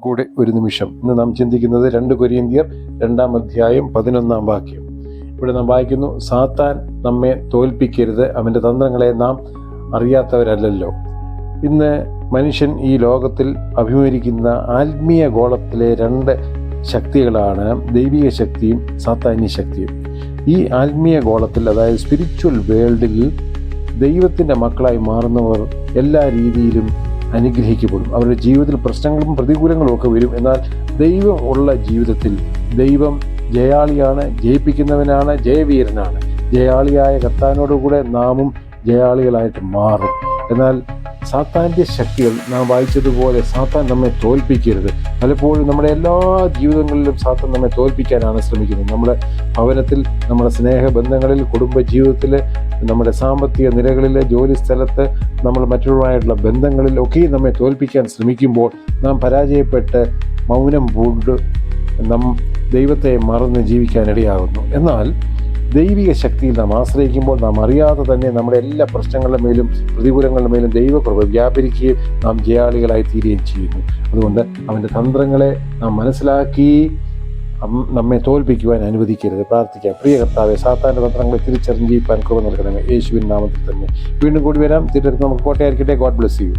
കൂടെ ഒരു നിമിഷം. ഇന്ന് നാം ചിന്തിക്കുന്നത് രണ്ട് കൊരിയന്തിയർ രണ്ടാം അധ്യായം പതിനൊന്നാം വാക്യം. ഇവിടെ നാം വായിക്കുന്നു സാത്താൻ നമ്മെ തോൽപ്പിക്കരുത്. അവന്റെ തന്ത്രങ്ങളെ നാം അറിയാത്തവരല്ലല്ലോ. ഇന്ന് മനുഷ്യൻ ഈ ലോകത്തിൽ അഭിമുഖീകരിക്കുന്ന ആത്മീയ ഗോളത്തിലെ രണ്ട് ശക്തികളാണ് ദൈവിക ശക്തിയും സാത്താന്യ ശക്തിയും. ഈ ആത്മീയ ഗോളത്തിൽ അതായത് സ്പിരിച്വൽ വേൾഡിൽ ദൈവത്തിന്റെ മക്കളായി മാറുന്നവർ എല്ലാ രീതിയിലും അനുഗ്രഹിക്കപ്പെടും. അവരുടെ ജീവിതത്തിൽ പ്രശ്നങ്ങളും പ്രതികൂലങ്ങളും ഒക്കെ വരും. എന്നാൽ ദൈവം ഉള്ള ജീവിതത്തിൽ ദൈവം ജയാളിയാണ് ജയിപ്പിക്കുന്നവനാണ് ജയവീരനാണ്. ജയാളിയായ കർത്താനോടുകൂടെ നാമും ജയാളികളായിട്ട് മാറും. എന്നാൽ സാത്താന്റെ ശക്തികൾ നാം വായിച്ചതുപോലെ സാത്താൻ നമ്മെ തോൽപ്പിക്കരുത്. പലപ്പോഴും നമ്മുടെ എല്ലാ ജീവിതങ്ങളിലും സാത്താൻ നമ്മെ തോൽപ്പിക്കാനാണ് ശ്രമിക്കുന്നത്. നമ്മുടെ ഭവനത്തിൽ നമ്മുടെ സ്നേഹബന്ധങ്ങളിൽ കുടുംബ ജീവിതത്തിൽ നമ്മുടെ സാമ്പത്തിക നിലകളിൽ ജോലി സ്ഥലത്ത് നമ്മൾ മറ്റുള്ളവരുമായിട്ടുള്ള ബന്ധങ്ങളിൽ ഒക്കെ നമ്മെ തോൽപ്പിക്കാൻ ശ്രമിക്കുമ്പോൾ നാം പരാജയപ്പെട്ട് മൗനം പൂണ്ട് നാം ദൈവത്തെ മറന്ന് ജീവിക്കാനിടയാകുന്നു എന്നാൽ ദൈവിക ശക്തിയിൽ നാം ആശ്രയിക്കുമ്പോൾ നാം അറിയാതെ തന്നെ നമ്മുടെ എല്ലാ പ്രശ്നങ്ങളുടെ മേലും പ്രതികൂലങ്ങളുടെ മേലും ദൈവകൃപ വ്യാപരിക്കുകയും നാം ജയാളികളായി തീരുകയും ചെയ്യുന്നു. അതുകൊണ്ട് അവന്റെ തന്ത്രങ്ങളെ നാം മനസ്സിലാക്കി നമ്മെ തോൽപ്പിക്കുവാൻ അനുവദിക്കരുത്. പ്രാർത്ഥിക്കാം. പ്രിയ കർത്താവെ സാത്താന്റെ തന്ത്രങ്ങളെ തിരിച്ചറിഞ്ഞ് ജീവിക്കാൻ കുറവ് നൽകണമേ. യേശുവിൻ നാമത്തിൽ തന്നെ വീണ്ടും കൂടി വരാം. തിരുവനന്തപുരം നമുക്ക് കോട്ടയായിരിക്കട്ടെ. God bless you.